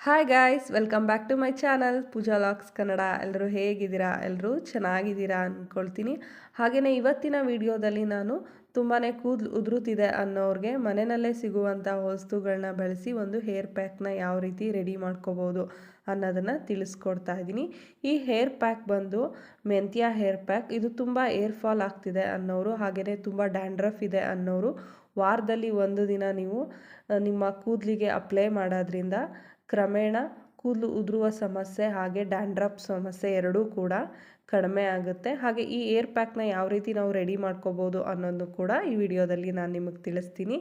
Hi guys welcome back to my channel Pooja LOX Kannada ಎಲ್ಲರೂ ಹೇಗಿದ್ದೀರಾ? ಎಲ್ಲರೂ ಚೆನ್ನಾಗಿದ್ದೀರಾ ಅಂದ್ಕೊಳ್ತೀನಿ ಹಾಗೆಯೇ ಇವತ್ತಿನ ವಿಡಿಯೋದಲ್ಲಿ ನಾನು ತುಂಬಾ ಕೂದಲು ಉದುರುತ್ತಿದೆ ಅನ್ನೋರಿಗೆ ಮನೆಯಲ್ಲೇ ಸಿಗುವಂಥ ವಸ್ತುಗಳನ್ನ ಬಳಸಿ ಒಂದು ಹೇರ್ ಪ್ಯಾಕ್ನ ಯಾವ ರೀತಿ ರೆಡಿ ಮಾಡ್ಕೋಬೋದು ಅನ್ನೋದನ್ನು ತಿಳಿಸ್ಕೊಡ್ತಾ ಇದ್ದೀನಿ. ಈ ಹೇರ್ ಪ್ಯಾಕ್ ಬಂದು ಮೆಂತ್ಯ ಹೇರ್ ಪ್ಯಾಕ್ ಇದು ತುಂಬ ಏರ್ ಫಾಲ್ ಆಗ್ತಿದೆ ಅನ್ನೋರು ಹಾಗೆಯೇ ತುಂಬ ಡ್ಯಾಂಡ್ರಫ್ ಇದೆ ಅನ್ನೋರು ವಾರದಲ್ಲಿ ಒಂದು ದಿನ ನೀವು ನಿಮ್ಮ ಕೂದಲಿಗೆ ಅಪ್ಲೈ ಮಾಡೋದ್ರಿಂದ ಕ್ರಮೇಣ ಕೂದಲು ಉದುರುವ ಸಮಸ್ಯೆ ಹಾಗೆ ಡ್ಯಾಂಡ್ರಪ್ ಸಮಸ್ಯೆ ಎರಡೂ ಕೂಡ ಕಡಿಮೆ ಆಗುತ್ತೆ. ಹಾಗೆ ಈ ಏರ್ ಪ್ಯಾಕ್ನ ಯಾವ ರೀತಿ ನಾವು ರೆಡಿ ಮಾಡ್ಕೋಬೋದು ಅನ್ನೋದು ಕೂಡ ಈ ವಿಡಿಯೋದಲ್ಲಿ ನಾನು ನಿಮಗೆ ತಿಳಿಸ್ತೀನಿ.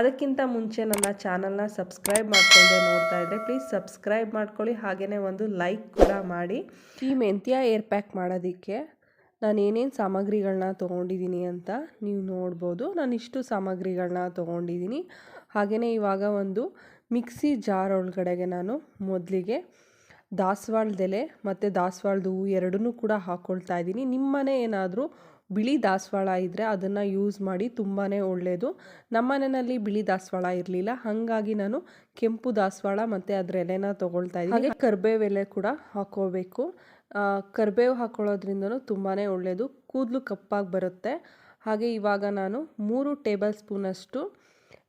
ಅದಕ್ಕಿಂತ ಮುಂಚೆ ನನ್ನ ಚಾನಲ್ನ ಸಬ್ಸ್ಕ್ರೈಬ್ ಮಾಡ್ಕೊಂಡು ನೋಡ್ತಾ ಇದ್ದರೆ ಪ್ಲೀಸ್ ಸಬ್ಸ್ಕ್ರೈಬ್ ಮಾಡ್ಕೊಳ್ಳಿ. ಹಾಗೆಯೇ ಒಂದು ಲೈಕ್ ಕೂಡ ಮಾಡಿ. ಈ ಮೆಂತ್ಯ ಏರ್ ಪ್ಯಾಕ್ ಮಾಡೋದಕ್ಕೆ ನಾನು ಏನೇನು ಸಾಮಗ್ರಿಗಳನ್ನ ತೊಗೊಂಡಿದ್ದೀನಿ ಅಂತ ನೀವು ನೋಡ್ಬೋದು. ನಾನು ಇಷ್ಟು ಸಾಮಗ್ರಿಗಳನ್ನ ತೊಗೊಂಡಿದ್ದೀನಿ. ಹಾಗೆಯೇ ಇವಾಗ ಒಂದು ಮಿಕ್ಸಿ ಜಾರ್ ಒಳಗಡೆಗೆ ನಾನು ಮೊದಲಿಗೆ ದಾಸವಾಳದೆಲೆ ಮತ್ತು ದಾಸವಾಳದ ಹೂವು ಎರಡನ್ನೂ ಕೂಡ ಹಾಕ್ಕೊಳ್ತಾ ಇದ್ದೀನಿ. ನಿಮ್ಮನೆ ಏನಾದರೂ ಬಿಳಿ ದಾಸವಾಳ ಇದ್ದರೆ ಅದನ್ನು ಯೂಸ್ ಮಾಡಿ ತುಂಬಾ ಒಳ್ಳೆಯದು ನಮ್ಮ ಮನೆಯಲ್ಲಿ ಬಿಳಿ ದಾಸವಾಳ ಇರಲಿಲ್ಲ. ಹಾಗಾಗಿ ನಾನು ಕೆಂಪು ದಾಸವಾಳ ಮತ್ತು ಅದರ ಎಲೆನ ತೊಗೊಳ್ತಾ ಇದ್ದೀನಿ. ಹಾಗೆ ಕರ್ಬೇವು ಎಲೆ ಕೂಡ ಹಾಕೋಬೇಕು. ಕರ್ಬೇವು ಹಾಕ್ಕೊಳ್ಳೋದ್ರಿಂದನೂ ತುಂಬಾ ಒಳ್ಳೆಯದು ಕೂದಲು ಕಪ್ಪಾಗಿ ಬರುತ್ತೆ. ಹಾಗೆ ಇವಾಗ ನಾನು ಮೂರು ಟೇಬಲ್ ಸ್ಪೂನಷ್ಟು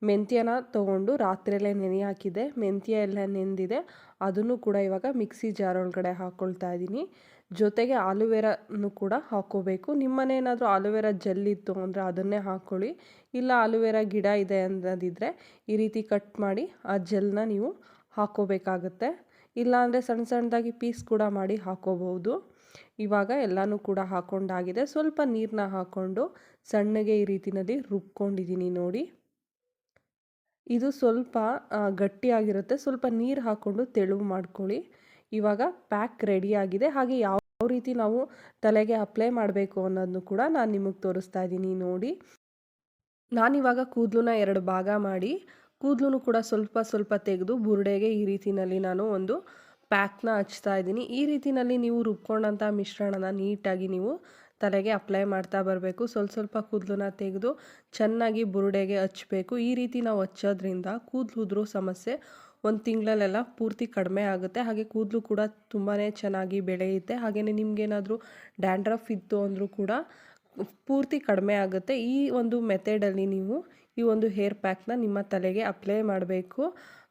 ಮೆಂತ್ಯನ ತೊಗೊಂಡು ರಾತ್ರಿಯಲ್ಲೇ ನೆನೆ ಹಾಕಿದೆ. ಮೆಂತ್ಯ ಎಲ್ಲ ನೆಂದಿದೆ. ಅದನ್ನು ಕೂಡ ಇವಾಗ ಮಿಕ್ಸಿ ಜಾರ್ ಒಳಗಡೆ ಹಾಕ್ಕೊಳ್ತಾ ಇದ್ದೀನಿ ಜೊತೆಗೆ ಆಲೂವೆರಾನು ಕೂಡ ಹಾಕ್ಕೋಬೇಕು ನಿಮ್ಮನೆ ಏನಾದರೂ ಆಲೂವೆರಾ ಜೆಲ್ ಇತ್ತು ಅಂದರೆ ಅದನ್ನೇ ಹಾಕ್ಕೊಳ್ಳಿ ಇಲ್ಲ ಆಲೂವೆರಾ ಗಿಡ ಇದೆ ಅನ್ನೋದಿದ್ದರೆ ಈ ರೀತಿ ಕಟ್ ಮಾಡಿ ಆ ಜೆಲ್ನ ನೀವು ಹಾಕ್ಕೋಬೇಕಾಗತ್ತೆ ಇಲ್ಲಾಂದರೆ ಸಣ್ಣ ಸಣ್ಣದಾಗಿ ಪೀಸ್ ಕೂಡ ಮಾಡಿ ಹಾಕ್ಕೋಬಹುದು ಇವಾಗ ಎಲ್ಲನೂ ಕೂಡ ಹಾಕ್ಕೊಂಡಾಗಿದೆ ಸ್ವಲ್ಪ ನೀರನ್ನ ಹಾಕ್ಕೊಂಡು ಸಣ್ಣಗೆ ಈ ರೀತಿಯಲ್ಲಿ ರುಬ್ಕೊಂಡಿದ್ದೀನಿ ನೋಡಿ. ಇದು ಸ್ವಲ್ಪ ಗಟ್ಟಿಯಾಗಿರುತ್ತೆ. ಸ್ವಲ್ಪ ನೀರು ಹಾಕ್ಕೊಂಡು ತೆಳುವು ಮಾಡ್ಕೊಳ್ಳಿ. ಇವಾಗ ಪ್ಯಾಕ್ ರೆಡಿಯಾಗಿದೆ ಹಾಗೆ ಯಾವ ರೀತಿ ನಾವು ತಲೆಗೆ ಅಪ್ಲೈ ಮಾಡಬೇಕು ಅನ್ನೋದನ್ನು ಕೂಡ ನಾನು ನಿಮಗೆ ತೋರಿಸ್ತಾ ಇದ್ದೀನಿ. ನೋಡಿ. ನಾನಿವಾಗ ಕೂದಲನ್ನ ಎರಡು ಭಾಗ ಮಾಡಿ ಕೂದಲು ಕೂಡ ಸ್ವಲ್ಪ ಸ್ವಲ್ಪ ತೆಗೆದು ಬುರುಡೆಗೆ ಈ ರೀತಿಯಲ್ಲಿ ನಾನು ಒಂದು ಪ್ಯಾಕ್ನ ಹಚ್ತಾ ಇದ್ದೀನಿ. ಈ ರೀತಿಯಲ್ಲಿ ನೀವು ರುಬ್ಕೊಂಡಂಥ ಮಿಶ್ರಣನ ನೀಟಾಗಿ ನೀವು ತಲೆಗೆ ಅಪ್ಲೈ ಮಾಡ್ತಾ ಬರಬೇಕು. ಸ್ವಲ್ಪ ಸ್ವಲ್ಪ ಕೂದಲನ್ನ ತೆಗೆದು ಚೆನ್ನಾಗಿ ಬುರುಡೆಗೆ ಹಚ್ಚಬೇಕು ಈ ರೀತಿ ನಾವು ಹಚ್ಚೋದ್ರಿಂದ ಕೂದಲು ಉದುರೋ ಸಮಸ್ಯೆ ಒಂದು ತಿಂಗಳಲ್ಲೆಲ್ಲ ಪೂರ್ತಿ ಕಡಿಮೆ ಆಗುತ್ತೆ. ಹಾಗೆ ಕೂದಲು ಕೂಡ ತುಂಬಾ ಚೆನ್ನಾಗಿ ಬೆಳೆಯುತ್ತೆ. ಹಾಗೆಯೇ ನಿಮಗೇನಾದರೂ ಡ್ಯಾಂಡ್ರಫ್ ಇತ್ತು ಅಂದರೂ ಕೂಡ ಪೂರ್ತಿ ಕಡಿಮೆ ಆಗುತ್ತೆ. ಈ ಒಂದು ಮೆಥಡಲ್ಲಿ ನೀವು ಈ ಒಂದು ಹೇರ್ ಪ್ಯಾಕ್ನ ನಿಮ್ಮ ತಲೆಗೆ ಅಪ್ಲೈ ಮಾಡಬೇಕು.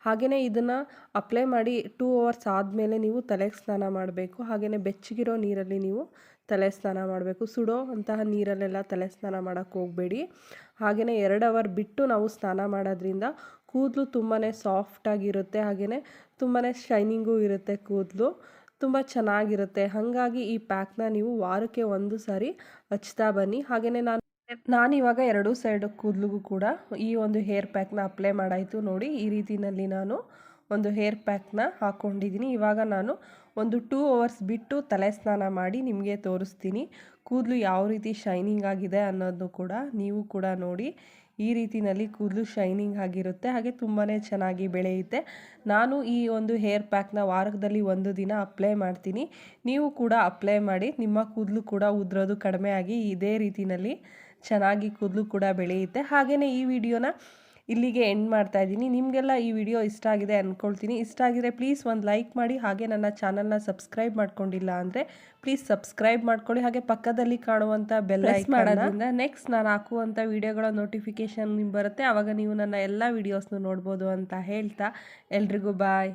ಹಾಗೆಯೇ ಇದನ್ನು ಅಪ್ಲೈ ಮಾಡಿ ಟೂ ಅವರ್ಸ್ ಆದಮೇಲೆ ನೀವು ತಲೆಗೆ ಸ್ನಾನ ಮಾಡಬೇಕು. ಹಾಗೆಯೇ ಬೆಚ್ಚಗಿರೋ ನೀರಲ್ಲಿ ನೀವು ತಲೆ ಸ್ನಾನ ಮಾಡಬೇಕು. ಸುಡೋ ಅಂತಹ ನೀರಲ್ಲೆಲ್ಲ ತಲೆ ಸ್ನಾನ ಮಾಡೋಕ್ಕೆ ಹೋಗಬೇಡಿ. ಹಾಗೆಯೇ ಎರಡು ಅವರ್ ಬಿಟ್ಟು ನಾವು ಸ್ನಾನ ಮಾಡೋದ್ರಿಂದ ಕೂದಲು ತುಂಬಾ ಸಾಫ್ಟಾಗಿರುತ್ತೆ ಹಾಗೆಯೇ ತುಂಬಾ ಶೈನಿಂಗು ಇರುತ್ತೆ ಕೂದಲು. ತುಂಬ ಚೆನ್ನಾಗಿರುತ್ತೆ. ಹಾಗಾಗಿ ಈ ಪ್ಯಾಕ್ನ ನೀವು ವಾರಕ್ಕೆ ಒಂದು ಸಾರಿ ಹಚ್ತಾ ಬನ್ನಿ. ಹಾಗೆಯೇ ನಾನು ನಾನಿವಾಗ ಎರಡೂ ಸೈಡ್ ಕೂದಲಿಗೂ ಕೂಡ ಈ ಒಂದು ಹೇರ್ ಪ್ಯಾಕ್ನ ಅಪ್ಲೈ ಮಾಡಾಯಿತು ನೋಡಿ. ಈ ರೀತಿಯಲ್ಲಿ ನಾನು ಒಂದು ಹೇರ್ ಪ್ಯಾಕ್ನ ಹಾಕ್ಕೊಂಡಿದ್ದೀನಿ ಇವಾಗ ನಾನು ಒಂದು ಟೂ ಅವರ್ಸ್ ಬಿಟ್ಟು ತಲೆ ಸ್ನಾನ ಮಾಡಿ ನಿಮಗೆ ತೋರಿಸ್ತೀನಿ. ಕೂದಲು ಯಾವ ರೀತಿ ಶೈನಿಂಗ್ ಆಗಿದೆ ಅನ್ನೋದು ಕೂಡ ನೀವು ಕೂಡ ನೋಡಿ. ಈ ರೀತಿಯಲ್ಲಿ ಕೂದಲು ಶೈನಿಂಗ್ ಆಗಿರುತ್ತೆ. ಹಾಗೆ ತುಂಬಾ ಚೆನ್ನಾಗಿ ಬೆಳೆಯುತ್ತೆ. ನಾನು ಈ ಒಂದು ಹೇರ್ ಪ್ಯಾಕ್ನ ವಾರದಲ್ಲಿ ಒಂದು ದಿನ ಅಪ್ಲೈ ಮಾಡ್ತೀನಿ. ನೀವು ಕೂಡ ಅಪ್ಲೈ ಮಾಡಿ, ನಿಮ್ಮ ಕೂದಲು ಕೂಡ ಉದ್ರೋದು ಕಡಿಮೆ ಆಗಿ ಇದೇ ರೀತಿಯಲ್ಲಿ ಚೆನ್ನಾಗಿ ಕೂದಲು ಕೂಡ ಬೆಳೆಯುತ್ತೆ. ಹಾಗೆಯೇ ಈ ವಿಡಿಯೋನ ಇಲ್ಲಿಗೆ ಎಂಡ್ ಮಾಡ್ತಾ ಇದ್ದೀನಿ. ನಿಮಗೆಲ್ಲ ಈ ವಿಡಿಯೋ ಇಷ್ಟ ಆಗಿದೆ ಅಂದ್ಕೊಳ್ತೀನಿ ಇಷ್ಟ ಆಗಿದ್ರೆ ಪ್ಲೀಸ್ ಒಂದು ಲೈಕ್ ಮಾಡಿ ಹಾಗೆ ನನ್ನ ಚಾನಲ್ನ ಸಬ್ಸ್ಕ್ರೈಬ್ ಮಾಡ್ಕೊಂಡಿಲ್ಲ ಅಂದರೆ ಪ್ಲೀಸ್ ಸಬ್ಸ್ಕ್ರೈಬ್ ಮಾಡ್ಕೊಳ್ಳಿ. ಹಾಗೆ ಪಕ್ಕದಲ್ಲಿ ಕಾಣುವಂಥ ಬೆಲ್ ಮಾಡೋದ್ರಿಂದ ನೆಕ್ಸ್ಟ್ ನಾನು ಹಾಕುವಂಥ ವಿಡಿಯೋಗಳ ನೋಟಿಫಿಕೇಷನ್ ಬರುತ್ತೆ. ಆವಾಗ ನೀವು ನನ್ನ ಎಲ್ಲ ವಿಡಿಯೋಸ್ನು ನೋಡ್ಬೋದು ಅಂತ ಹೇಳ್ತಾ ಎಲ್ರಿಗೂ ಬಾಯ್